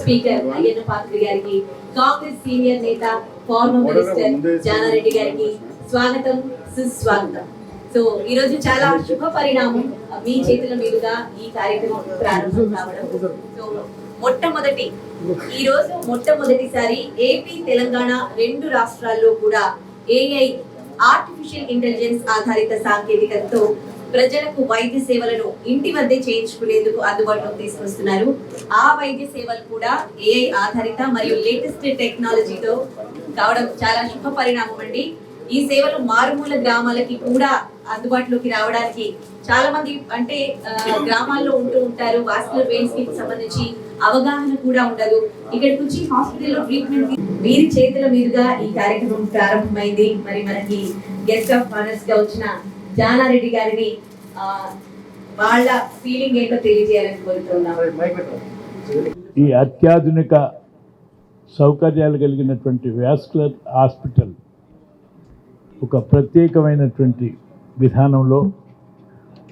Speaker Ayyanna Patri గారికి Congress senior నేత former minister Jana Reddy గారికి స్వాగతం సుస్వాగతం. సో ఈ రోజు చాలా శుభ పరిణామం మీ చేతుల మీదుగా ఈ కార్యక్రమం ప్రారంభం కావడం. సో మొట్టమొదటి ఈ రోజు మొట్టమొదటిసారి ఏపీ తెలంగాణ రెండు రాష్ట్రాల్లో కూడా ఏఐ ఆర్టిఫిషియల్ ఇంటెలిజెన్స్ ఆధారిత సాంకేతికతతో ప్రజలకు వైద్య సేవలను ఇంటి వద్దే చేయించుకునేందుకు అందుబాటులోకి తీసుకొస్తున్నారు. ఆ వైద్య సేవలు కూడా ఏఐ ఆధారిత మరియు లేటెస్ట్ టెక్నాలజీతో కావడం చాలా శుభ పరిణామం అండి. ఈ సేవలు మారుమూల గ్రామాలకి కూడా అందుబాటులోకి రావడానికి చాలా మంది అంటే గ్రామాల్లో ఉంటూ ఉంటారు. వాస్కులర్ పెయిన్స్కి సంబంధించి అవగాహన కూడా ఉండదు. ఇక్కడికి వచ్చి హాస్పిటల్లో ట్రీట్మెంట్ వీరి చేతుల మీదుగా ఈ కార్యక్రమం ప్రారంభమైంది. మరి మనకి గెస్ట్ ఆఫ్ ఆనర్స్గా వచ్చిన జానారెడ్డి గారిని ఆ, వాళ్ళ ఫీలింగ్ ఏంటో తెలియజేయాలని కోరుతున్నాం. ఈ అత్యాధునిక సౌకర్యాలు కలిగినటువంటి వ్యాస్కులర్ హాస్పిటల్ ఒక ప్రత్యేకమైనటువంటి విధానంలో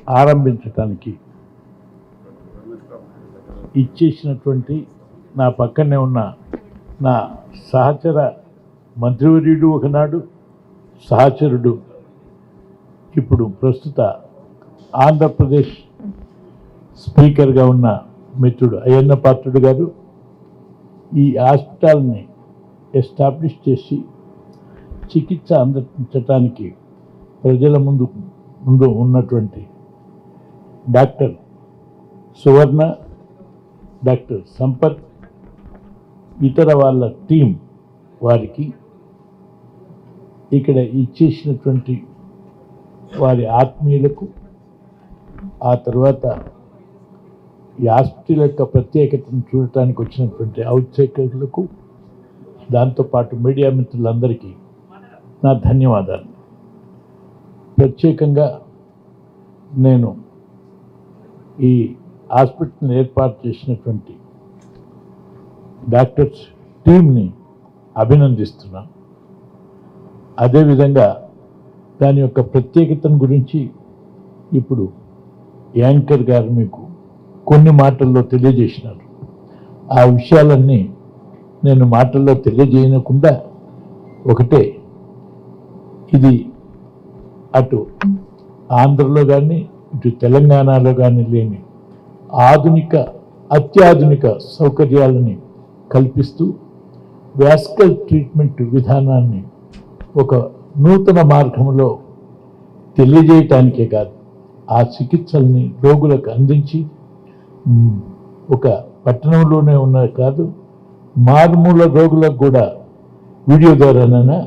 ఆరంభించటానికి ఇచ్చేసినటువంటి నా పక్కనే ఉన్న నా సహచర మంత్రివర్యుడు ఒకనాడు సహచరుడు ఇప్పుడు ప్రస్తుత ఆంధ్రప్రదేశ్ స్పీకర్గా ఉన్న మిత్రుడు అయ్యన్న పాత్రుడు గారు ఈ హాస్పిటల్ని ఎస్టాబ్లిష్ చేసి చికిత్స అందించటానికి ప్రజల ముందు ముందు ఉన్నటువంటి డాక్టర్ సువర్ణ డాక్టర్ సంపత్ ఇతర వాళ్ళ టీం వారికి ఇక్కడ ఇచ్చేసినటువంటి వారి ఆత్మీయులకు ఆ తర్వాత ఈ యొక్క ప్రత్యేకతను చూడటానికి వచ్చినటువంటి ఔత్సేకులకు దాంతోపాటు మీడియా మిత్రులందరికీ నా ధన్యవాదాలు. ప్రత్యేకంగా నేను ఈ హాస్పిటల్ని ఏర్పాటు చేసినటువంటి డాక్టర్స్ టీంని అభినందిస్తున్నాను అదేవిధంగా దాని యొక్క ప్రత్యేకతను గురించి ఇప్పుడు యాంకర్ గారు మీకు కొన్ని మాటల్లో తెలియజేసినారు. ఆ విషయాలన్నీ నేను మాటల్లో తెలియజేయకుండా ఒకటే ఇది అటు ఆంధ్రలో కానీ ఇటు తెలంగాణలో కానీ లేని ఆధునిక అత్యాధునిక సౌకర్యాలని కల్పిస్తూ వ్యాస్కల్ ట్రీట్మెంట్ విధానాన్ని ఒక నూతన మార్గంలో తెలియజేయటానికే కాదు ఆ చికిత్సల్ని రోగులకు అందించి ఒక పట్టణంలోనే ఉన్న కాదు మారుమూల రోగులకు కూడా వీడియో ద్వారానైనా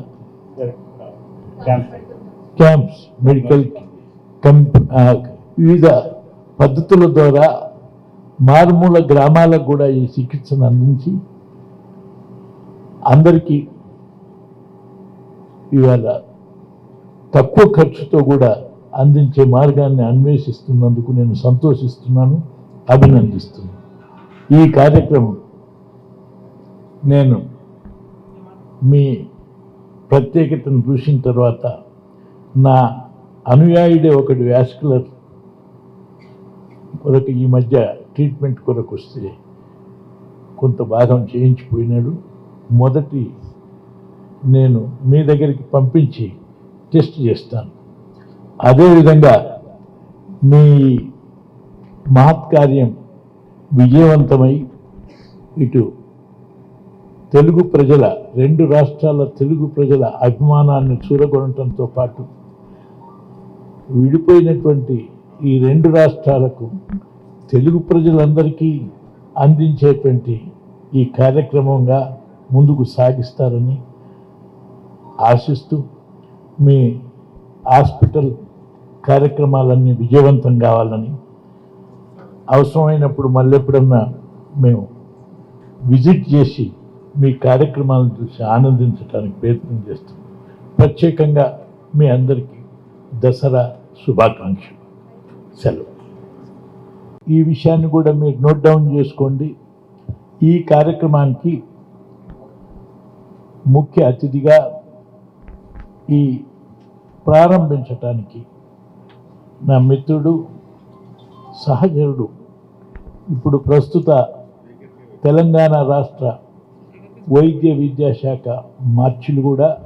క్యాంప్స్ మెడికల్ కంప్ వివిధ పద్ధతుల ద్వారా మారుమూల గ్రామాలకు కూడా ఈ చికిత్సను అందించి అందరికీ ఇవాళ తక్కువ ఖర్చుతో కూడా అందించే మార్గాన్ని అన్వేషిస్తున్నందుకు నేను సంతోషిస్తున్నాను అభినందిస్తున్నాను. ఈ కార్యక్రమం నేను మీ ప్రత్యేకతను చూసిన తర్వాత నా అనుయాయుడే ఒకటి వ్యాస్కులర్ కొరకు ఈ మధ్య ట్రీట్మెంట్ కొరకు వస్తే కొంత భాగం చేయించిపోయినాడు. మొదటి నేను మీ దగ్గరికి పంపించి టెస్ట్ చేస్తాను. అదేవిధంగా మీ మహత్కార్యం విజయవంతమై ఇటు తెలుగు ప్రజల రెండు రాష్ట్రాల తెలుగు ప్రజల అభిమానాన్ని చూరగొనటంతో పాటు విడిపోయినటువంటి ఈ రెండు రాష్ట్రాలకు తెలుగు ప్రజలందరికీ అందించేటువంటి ఈ కార్యక్రమంగా ముందుకు సాగిస్తారని ఆశిస్తూ మీ హాస్పిటల్ కార్యక్రమాలన్నీ విజయవంతం కావాలని అవసరమైనప్పుడు మళ్ళీ ఎప్పుడన్నా మేము విజిట్ చేసి మీ కార్యక్రమాలను చూసి ఆనందించడానికి ప్రయత్నం చేస్తాం. ప్రత్యేకంగా మీ అందరికీ దసరా శుభాకాంక్షలు. సెలవు. ఈ విషయాన్ని కూడా మీరు నోట్ డౌన్ చేసుకోండి. ఈ కార్యక్రమానికి ముఖ్య అతిథిగా ఈ ప్రారంభించటానికి నా మిత్రుడు సహచరుడు ఇప్పుడు ప్రస్తుత తెలంగాణ రాష్ట్ర వైద్య విద్యాశాఖ మార్చిలు కూడా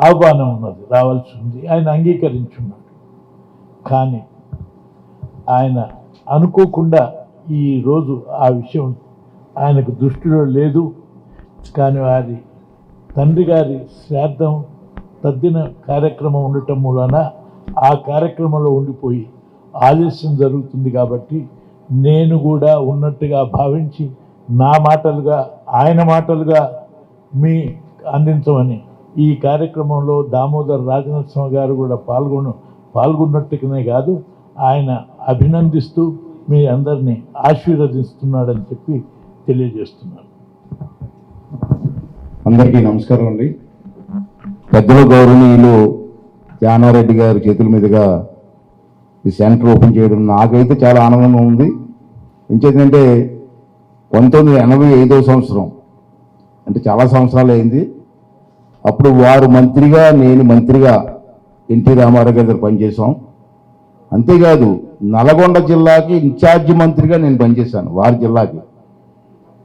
ఆహ్వానం ఉన్నది రావాల్సి ఉంది. ఆయన అంగీకరించున్నాడు కానీ ఆయన అనుకోకుండా ఈ రోజు ఆ విషయం ఆయనకు దృష్టిలో లేదు. కానీ వారి తండ్రి గారి శ్రాద్ధం తద్దిన కార్యక్రమం ఉండటం మూలన ఆ కార్యక్రమంలో ఉండిపోయి ఆలస్యం జరుగుతుంది కాబట్టి నేను కూడా ఉన్నట్టుగా భావించి నా మాటలుగా ఆయన మాటలుగా మీ అందించమని ఈ కార్యక్రమంలో దామోదర్ రాజనరసింహ గారు కూడా పాల్గొన పాల్గొన్నట్టుగానే కాదు ఆయన అభినందిస్తూ మీ అందరినీ ఆశీర్వదిస్తున్నాడని చెప్పి తెలియజేస్తున్నాను. అందరికీ నమస్కారం అండి. పెద్దలు గౌరవనీయులు జానారెడ్డి గారి చేతుల మీదుగా ఈ సెంటర్ ఓపెన్ చేయడం నాకైతే చాలా ఆనందంగా ఉంది. ఇంకేంటంటే పంతొమ్మిది ఎనభై ఐదో సంవత్సరం అంటే చాలా సంవత్సరాలు అయింది. అప్పుడు వారు మంత్రిగా నేను మంత్రిగా ఎన్టీ రామారావు గారి దగ్గర పనిచేసాం అంతేకాదు నల్గొండ జిల్లాకి ఇన్ఛార్జ్ మంత్రిగా నేను పనిచేశాను వారి జిల్లాకి.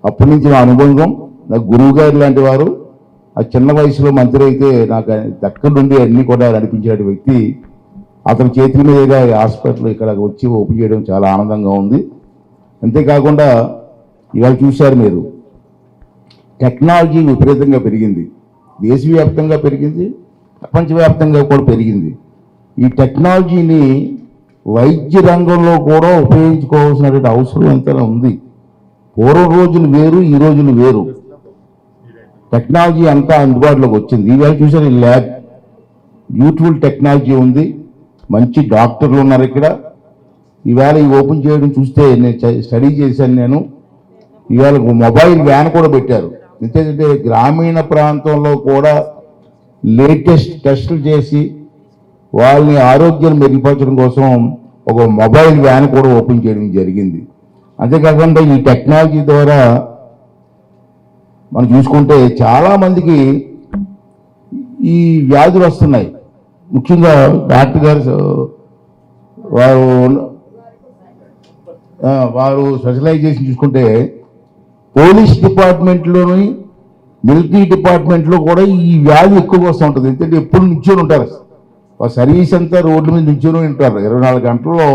అప్పటి నుంచి నా అనుబంధం నాకు గురువు గారు లాంటి వారు. ఆ చిన్న వయసులో మంత్రి అయితే నాకు ఆయన దగ్గర నుండి అన్ని కూడా నడిపించే వ్యక్తి. అతని చేతుల మీదుగా హాస్పిటల్ ఇక్కడ వచ్చి ఓపెన్ చేయడం చాలా ఆనందంగా ఉంది. అంతేకాకుండా ఇవాళ చూశారు మీరు టెక్నాలజీ విపరీతంగా పెరిగింది. దేశవ్యాప్తంగా పెరిగింది ప్రపంచవ్యాప్తంగా కూడా పెరిగింది. ఈ టెక్నాలజీని వైద్య రంగంలో కూడా ఉపయోగించుకోవాల్సినటువంటి అవసరం ఎంతైనా ఉంది. పూర్వ రోజులు వేరు ఈ రోజులు వేరు. టెక్నాలజీ అంతా అందుబాటులోకి వచ్చింది. ఈవేళ చూసారు ఈ ల్యాబ్? బ్యూటిఫుల్ టెక్నాలజీ ఉంది. మంచి డాక్టర్లు ఉన్నారు ఇక్కడ. ఈవేళ ఈ ఓపెన్ చేయడం చూస్తే నేను స్టడీ చేశాను నేను. ఈవేళ మొబైల్ వ్యాన్ కూడా పెట్టారు. ఎందుకంటే గ్రామీణ ప్రాంతంలో కూడా లేటెస్ట్ టెస్టులు చేసి వాళ్ళని ఆరోగ్యం మెరుగుపరచడం కోసం ఒక మొబైల్ వ్యాన్ కూడా ఓపెన్ చేయడం జరిగింది. అంతేకాకుండా ఈ టెక్నాలజీ ద్వారా మనం చూసుకుంటే చాలా మందికి ఈ వ్యాధులు వస్తున్నాయి. ముఖ్యంగా డాక్టర్ గారు వారు వారు స్పెషలైజేషన్ చూసుకుంటే పోలీస్ డిపార్ట్మెంట్లోని మిలిటరీ డిపార్ట్మెంట్లో కూడా ఈ వ్యాధి ఎక్కువగా వస్తూ ఉంటుంది. ఎందుకంటే ఎప్పుడు నుంచొని ఉంటారు. వారు సర్వీస్ అంతా రోడ్ల మీద నుంచొని ఉంటారు. ఇరవై నాలుగు గంటల్లో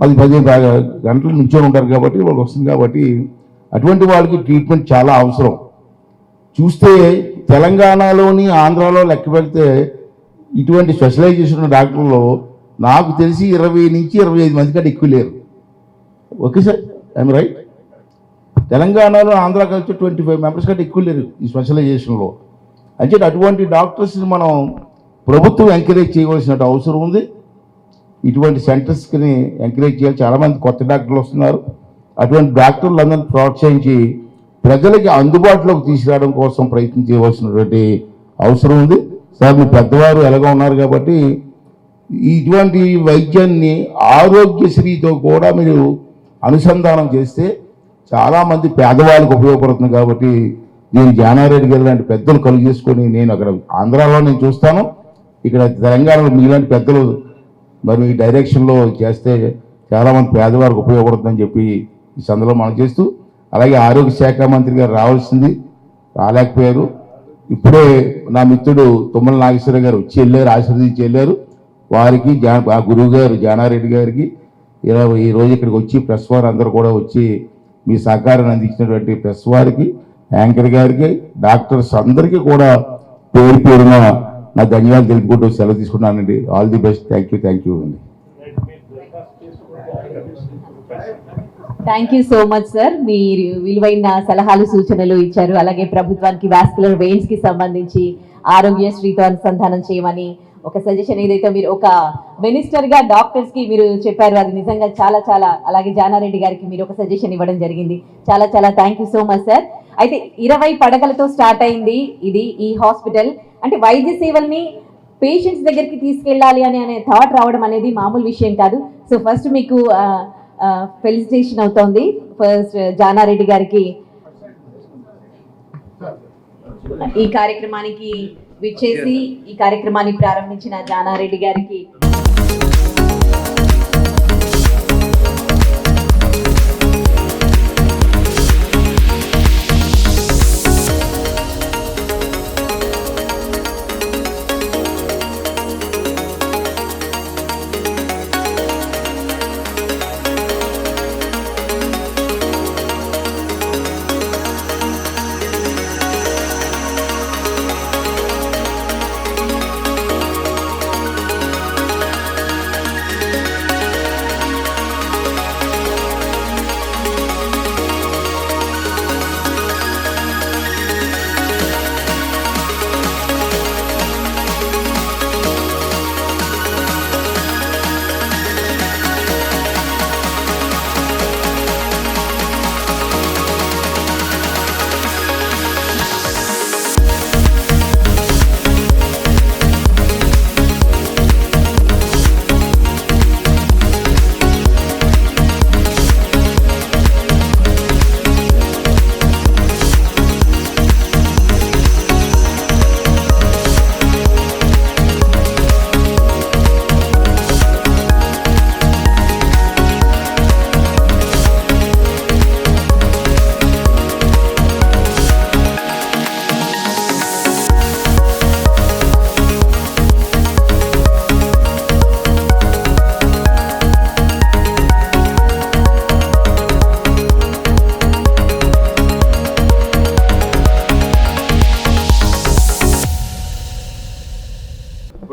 పది పదిహేను గంటలు నుంచొని ఉంటారు కాబట్టి వాళ్ళకి వస్తుంది కాబట్టి అటువంటి వాళ్ళకి ట్రీట్మెంట్ చాలా అవసరం. చూస్తే తెలంగాణలోని ఆంధ్రాలో లెక్క పెడితే ఇటువంటి స్పెషలైజేషన్ డాక్టర్లు నాకు తెలిసి ఇరవై నుంచి ఇరవై ఐదు మంది కంటే ఎక్కువ లేరు. Okay sir? ఐఎమ్ రైట్ తెలంగాణలో ఆంధ్ర కలిసి ట్వంటీ ఫైవ్ మెంబర్స్ కంటే ఎక్కువ లేరు ఈ స్పెషలైజేషన్లో. అంటే అటువంటి డాక్టర్స్ని మనం ప్రభుత్వం ఎంకరేజ్ చేయవలసిన అవసరం ఉంది. ఇటువంటి సెంటర్స్కి ఎంకరేజ్ చేయాలి. చాలామంది కొత్త డాక్టర్లు వస్తున్నారు. అటువంటి డాక్టర్లు అందరినీ ప్రోత్సహించి ప్రజలకి అందుబాటులోకి తీసుకురావడం కోసం ప్రయత్నం చేయవలసినటువంటి అవసరం ఉంది. సార్ మీ పెద్దవారు ఎలాగో ఉన్నారు కాబట్టి ఇటువంటి వైద్యాన్ని ఆరోగ్యశ్రీతో కూడా మీరు అనుసంధానం చేస్తే చాలామంది పేదవాళ్ళకు ఉపయోగపడుతుంది కాబట్టి నేను జానారెడ్డి గారు లాంటి పెద్దలు కలుగు చేసుకొని నేను అక్కడ ఆంధ్రాలో నేను చూస్తాను. ఇక్కడ తెలంగాణలో మీలాంటి పెద్దలు మరి ఈ డైరెక్షన్లో చేస్తే చాలామంది పేదవారికి ఉపయోగపడుతుందని చెప్పి ఈ సందర్భంలో మనం చేస్తూ అలాగే ఆరోగ్య శాఖ మంత్రి గారు రావాల్సింది రాలేకపోయారు. ఇప్పుడే నా మిత్రుడు తుమ్మల నాగేశ్వర గారు వచ్చి వెళ్ళారు ఆశీర్వదించి వెళ్ళారు. వారికి జా ఆ గురువు గారు జానారెడ్డి గారికి ఇలా ఈ రోజు ఇక్కడికి వచ్చి ప్రెస్ వారు అందరూ కూడా వచ్చి మీ సహకారాన్ని అందించినటువంటి ప్రెస్ వారికి యాంకర్ గారికి డాక్టర్స్ అందరికీ కూడా పేరు పేరున నా ధన్యవాదాలు తెలుపుకుంటూ సెలవు తీసుకున్నానండి. All the best. Thank you thank you అండి. Thank you so much sir మీరు విలువైన సలహాలు సూచనలు ఇచ్చారు. అలాగే ప్రభుత్వానికి వాస్కులర్ వెయిన్స్కి సంబంధించి ఆరోగ్యశ్రీతో అనుసంధానం చేయమని ఒక సజెషన్ ఏదైతే మీరు ఒక మినిస్టర్గా డాక్టర్స్కి మీరు చెప్పారు అది నిజంగా చాలా చాలా అలాగే జానారెడ్డి గారికి మీరు ఒక సజెషన్ ఇవ్వడం జరిగింది. చాలా చాలా thank you so much sir అయితే ఇరవై పడకలతో స్టార్ట్ అయింది ఇది ఈ హాస్పిటల్ అంటే వైద్య సేవల్ని పేషెంట్స్ దగ్గరికి తీసుకెళ్ళాలి అని అనే థాట్ రావడం అనేది మామూలు విషయం కాదు. సో ఫస్ట్ మీకు ఫెలిసిటేషన్ అవుతోంది. ఫస్ట్ జానారెడ్డి గారికి. ఈ కార్యక్రమానికి విచ్చేసి ఈ కార్యక్రమాన్ని ప్రారంభించిన జానారెడ్డి గారికి.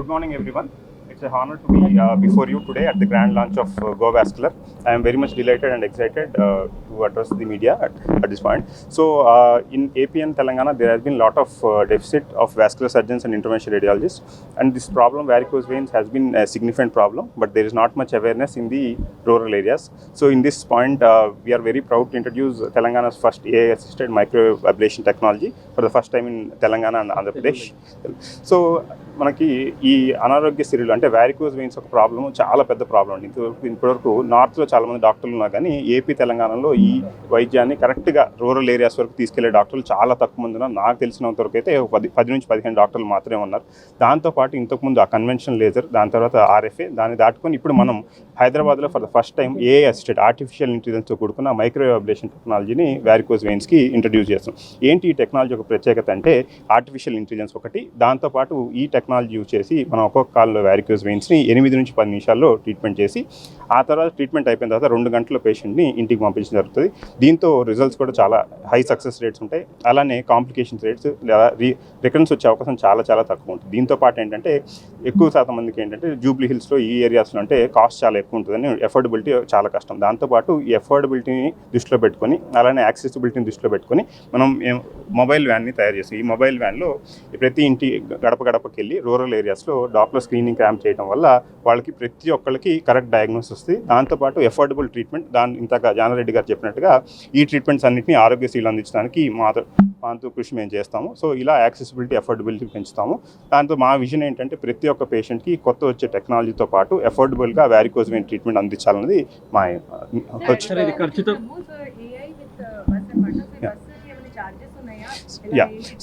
Good morning, everyone. It's a honor to be uh, before you today at the grand launch of uh, Go Vascular. I am very much delighted and excited uh, to address the media at, at this point. So, uh, in AP and Telangana, there has been a lot of uh, deficit of vascular surgeons and interventional radiologists, and this problem, varicose veins, has been a significant problem. But there is not much awareness in the rural areas. So, in this point, uh, we are very proud to introduce Telangana's first AI-assisted microablation technology for the first time in Telangana and Andhra Pradesh. So మనకి ఈ అనారోగ్య సిరీలు అంటే varicose veins ఒక problem చాలా పెద్ద problem అండి. ఇంతవరకు ఇప్పటివరకు నార్త్లో చాలామంది డాక్టర్లు ఉన్నారు కానీ ఏపీ తెలంగాణలో ఈ వైద్యాన్ని కరెక్ట్గా రూరల్ ఏరియాస్ వరకు తీసుకెళ్ళే డాక్టర్లు చాలా తక్కువ మంది ఉన్నారు. నాకు తెలిసినంత వరకు అయితే ఒక పది పది నుంచి పదిహేను డాక్టర్లు మాత్రమే ఉన్నారు. దాంతోపాటు ఇంతకుముందు ఆ కన్వెన్షన్ లేజర్ దాని తర్వాత ఆర్ఎఫ్ఏ దాన్ని దాటుకొని ఇప్పుడు మనం హైదరాబాద్లో for the first time a assisted artificial ఇంటెలిజెన్స్తో కూడుకున్న మైక్రోవేవ్ అబ్లేషన్ టెక్నాలజీని వ్యారికోజ్ వెయిన్స్కి ఇంట్రడ్యూస్ చేస్తాం. ఏంటి ఈ టెక్నాలజీ ఒక ప్రత్యేకత అంటే ఆర్టిఫిషియల్ ఇంటెలిజెన్స్ ఒకటి. దాంతోపాటు ఈ టెక్ టెక్నాలజీ యూజ్ చేసి మనం ఒక్కొక్క కాల్లో వ్యారిక్యూస్ వెయిన్స్ని ఎనిమిది నుంచి పది నిమిషాల్లో ట్రీట్మెంట్ చేసి ఆ తర్వాత ట్రీట్మెంట్ అయిపోయిన తర్వాత రెండు గంటల పేషెంట్ని ఇంటికి పంపించడం జరుగుతుంది. దీంతో రిజల్ట్స్ కూడా చాలా హై సక్సెస్ రేట్స్ ఉంటాయి. అలానే కాంప్లికేషన్స్ రేట్స్ లేదా రీ రికరెన్స్ వచ్చే అవకాశం చాలా చాలా తక్కువ ఉంటుంది. దీంతో పాటు ఏంటంటే ఎక్కువ శాతం మందికి ఏంటంటే జూబ్లీ హిల్స్లో ఈ ఏరియాస్లో అంటే కాస్ట్ చాలా ఎక్కువ ఉంటుందని ఎఫోర్డబిలిటీ చాలా కష్టం. దాంతోపాటు ఈ ఎఫోర్డబిలిటీని దృష్టిలో పెట్టుకొని అలానే యాక్సెసిబిలిటీని దృష్టిలో పెట్టుకొని మనం ఏం- మొబైల్ వ్యాన్ని తయారు చేస్తాం. ఈ మొబైల్ వ్యాన్లో ప్రతి ఇంటి గడప గడపకి వెళ్ళి రూరల్ ఏరియాస్లో డాప్లర్ స్క్రీనింగ్ క్యాంప్ చేయడం వల్ల వాళ్ళకి ప్రతి ఒక్కరికి కరెక్ట్ డయాగ్నోస్ వస్తుంది. దాంతోపాటు ఎఫోర్డబుల్ ట్రీట్మెంట్ దాని ఇంతగా జానారెడ్డి గారు చెప్పినట్టుగా ఈ ట్రీట్మెంట్స్ అన్నింటినీ ఆరోగ్యశ్రీలు అందించడానికి మా మాతో కృషి మేము చేస్తాము. సో ఇలా యాక్సెసిబిలిటీ అఫోర్డబిలిటీ పెంచుతాము. దాంతో మా విజన్ ఏంటంటే ప్రతి ఒక్క పేషెంట్కి కొత్త వచ్చే టెక్నాలజీతో పాటు అఫోర్డబుల్గా వ్యారికోజ్ వెయిన్ ట్రీట్మెంట్ అందించాలన్నది మా వచ్చి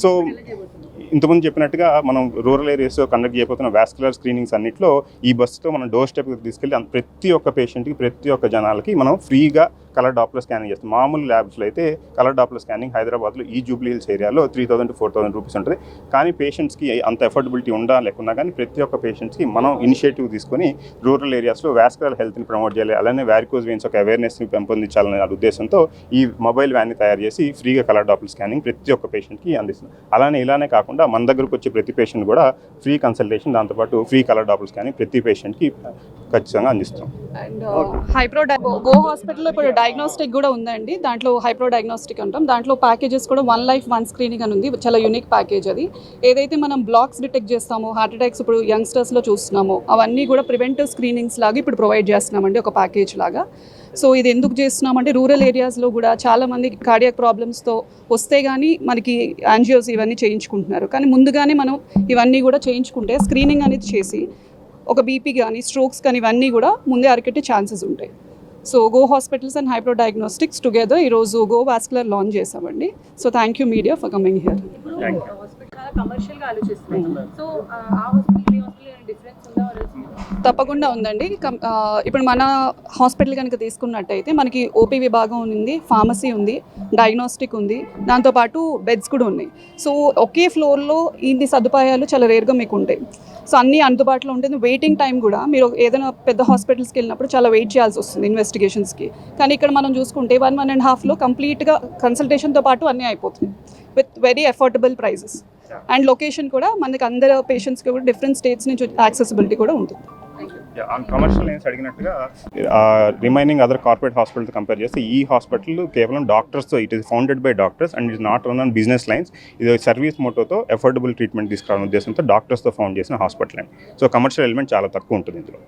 సార్ ఇంతకుముందు చెప్పినట్టుగా మనం రూరల్ ఏరియాస్లో కండక్ట్ చేయబోతున్న వాస్కులర్ స్క్రీనింగ్స్ అన్నింటిలో ఈ బస్సుతో మనం డోర్ స్టెప్ తీసుకెళ్ళి ప్రతి ఒక్క పేషెంట్కి ప్రతి ఒక్క జనాలకి మనం ఫ్రీగా కలర్ డాప్లర్ స్కానింగ్ చేస్తాం. మామూలు ల్యాబ్స్లో అయితే కలర్ డాప్లర్ స్కానింగ్ హైదరాబాద్లో ఈ జూబ్లీ హిల్స్ ఏరియాలో three thousand to four thousand rupees ఉంటుంది. కానీ పేషెంట్స్కి అంత అఫోర్డబిలిటీ ఉండా లేకున్నా కానీ ప్రతి ఒక్క పేషెంట్స్కి మనం ఇనిషియేటివ్ తీసుకొని రూరల్ ఏరియాస్లో వ్యాస్కరల్ హెల్త్ని ప్రమోట్ చేయాలి. అలానే వ్యారికోజ్ వెయిన్స్ ఒక అవేర్నెస్ని పెంపొందించాలనే ఉద్దేశంతో ఈ మొబైల్ వ్యాన్ని తయారు చేసి ఫ్రీగా కలర్ డాప్లర్ స్కానింగ్ ప్రతి ఒక్క పేషెంట్కి అందిస్తుంది అలానే ఇలానే కాకుండా మన దగ్గరకు వచ్చే ప్రతి పేషెంట్ కూడా ఫ్రీ కన్సల్టేషన్ దాంతోపాటు ఫ్రీ కలర్ డాప్లర్ స్కానింగ్ ప్రతి పేషెంట్కి ఖచ్చితంగా అందిస్తాం అండ్ హైప్రో గో హాస్పిటల్లో ఇప్పుడు డయాగ్నోస్టిక్ కూడా ఉందండి. దాంట్లో హైప్రో డయాగ్నోస్టిక్ అంటాం. దాంట్లో ప్యాకేజెస్ కూడా వన్ లైఫ్ వన్ స్క్రీనింగ్ అని ఉంది. చాలా యూనిక్ ప్యాకేజ్ అది. ఏదైతే మనం బ్లాక్స్ డిటెక్ట్ చేస్తామో హార్ట్ అటాక్స్ ఇప్పుడు యంగ్స్టర్స్లో చూస్తున్నామో అవన్నీ కూడా ప్రివెంటివ్ స్క్రీనింగ్స్ లాగా ఇప్పుడు ప్రొవైడ్ చేస్తున్నామండి ఒక ప్యాకేజ్ లాగా. సో ఇది ఎందుకు చేస్తున్నామంటే రూరల్ ఏరియాస్లో కూడా చాలామంది కార్డియాక్ ప్రాబ్లమ్స్తో వస్తే కానీ మనకి యాంజియోస్ ఇవన్నీ చేయించుకుంటున్నారు. కానీ ముందుగానే మనం ఇవన్నీ కూడా చేయించుకుంటే స్క్రీనింగ్ అనేది చేసి ఒక బీపీ కానీ స్ట్రోక్స్ కానీ ఇవన్నీ కూడా ముందే అరికట్టే ఛాన్సెస్ ఉంటాయి. So go hospitals and Hypro diagnostics together ఈరోజు గో వాస్కులర్ లాంచ్ చేసామండి so thank you media for coming here. ఇప్పుడు Thank హాస్పిటల్ చాలా కమర్షియల్గా ఆలోచిస్తున్నాయి. సో ఆ హాస్పిటల్ డిఫరెన్స్ ఉందా? తప్పకుండా ఉందండి. కం- ఇప్పుడు మన హాస్పిటల్ కనుక తీసుకున్నట్టయితే మనకి ఓపీ విభాగం ఉంది ఫార్మసీ ఉంది డయాగ్నోస్టిక్ ఉంది దాంతోపాటు బెడ్స్ కూడా ఉన్నాయి. సో ఒకే ఫ్లోర్లో ఇన్ని సదుపాయాలు చాలా రేర్గా మీకు ఉంటాయి. సో అన్నీ అందుబాటులో ఉంటుంది వెయిటింగ్ టైం కూడా మీరు ఏదైనా పెద్ద హాస్పిటల్స్కి వెళ్ళినప్పుడు చాలా వెయిట్ చేయాల్సి వస్తుంది ఇన్వెస్టిగేషన్స్కి. కానీ ఇక్కడ మనం చూసుకుంటే వన్ వన్ అండ్ హాఫ్లో కంప్లీట్గా కన్సల్టేషన్తో పాటు అన్నీ అయిపోతుంది. With very affordable prices. And location కూడా మనకి అందరు పేషెంట్స్కి కూడా డిఫరెంట్ స్టేట్స్ నుంచి యాక్సెసిబిలిటీ కూడా ఉంటుంది. కమర్షియల్ లైన్స్ అడిగినట్టుగా రిమైనింగ్ అదర్ కార్పొరేట్ హాస్పిటల్తో కంపేర్ చేస్తే ఈ హాస్పిటల్ కేవలం డాక్టర్స్తో it is founded by doctors and it not run on business lines ఇది సర్వీస్ మోటోతో ఎఫోర్డబుల్ ట్రీట్మెంట్ తీసుకురావాలనే ఉద్దేశంతో డాక్టర్స్తో ఫౌండ్ చేసిన హాస్పిటల్ అండి సో కమర్షియల్ ఎలిమెంట్ చాలా తక్కువ ఉంటుంది ఇందులో.